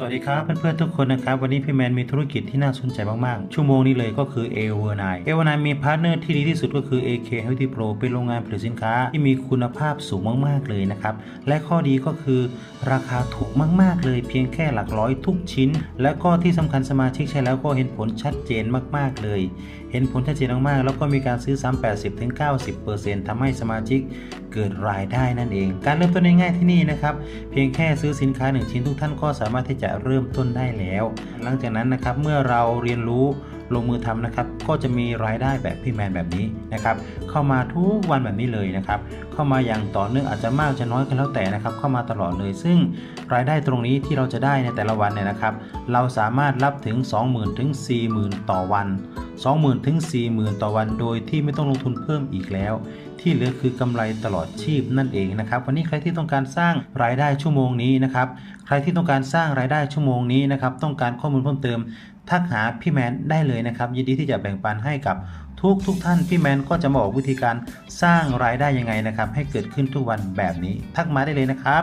สวัสดีครับเพื่อนๆทุกคนนะครับ วันนี้พี่แมนมีธุรกิจที่น่าสนใจมากๆ ชั่วโมงนี้เลยก็คือ a อ n i a อ n i มีพาร์ทเนอร์ที่ดีที่สุดก็คือ AK Healthy Pro เป็นโรงงานผลิตสินค้าที่มีคุณภาพสูงมากๆเลยนะครับ และข้อดีก็คือราคาถูกมากๆเลย เพียงแค่หลักร้อยทุกชิ้น และก็ที่สำคัญสมาชิกใช้แล้วก็เห็นผลชัดเจนมากๆเลย เห็นผลชัดเจนมากๆ แล้วก็มีการซื้อซ้ำ80-90%ทำให้สมาชิกเกิดรายได้นั่นเอง การเริ่มต้นง่ายๆที่นี่นะครับ เพียงแค่ซื้อสินค้า 1 ชิ้นทุกท่านก็สามารถที่จะเริ่มต้นได้แล้ว หลังจากนั้นนะครับเมื่อเราเรียนรู้ลงมือทำนะครับ ก็จะมีรายได้แบบพี่แมนแบบนี้นะครับ เข้ามาทุกวันแบบนี้เลยนะครับ เข้ามาอย่างต่อเนื่องอาจจะมากจะน้อยก็แล้วแต่นะครับ เข้ามาตลอดเลย ซึ่งรายได้ตรงนี้ที่เราจะได้ในแต่ละวันเนี่ยนะครับ เราสามารถรับถึง 20,000 ถึง 40,000 ต่อวัน 20,000ถึง40,000 ต่อวันโดยที่ไม่ต้องลงทุนเพิ่มอีกแล้ว ที่เหลือคือกำไรตลอดชีพนั่นเองนะครับวันนี้ใครที่ต้องการสร้างรายได้ชั่วโมงนี้นะครับใครที่ต้องการสร้างรายได้ชั่วโมงนี้นะครับต้องการข้อมูลเพิ่มเติมทักหาพี่แมนได้เลยนะครับยินดีที่จะแบ่งปันให้กับทุกทุกท่านพี่แมนก็จะมาบอกวิธีการสร้างรายได้ยังไงนะครับ ให้เกิดขึ้นทุกวันแบบนี้ ทักมาได้เลยนะครับ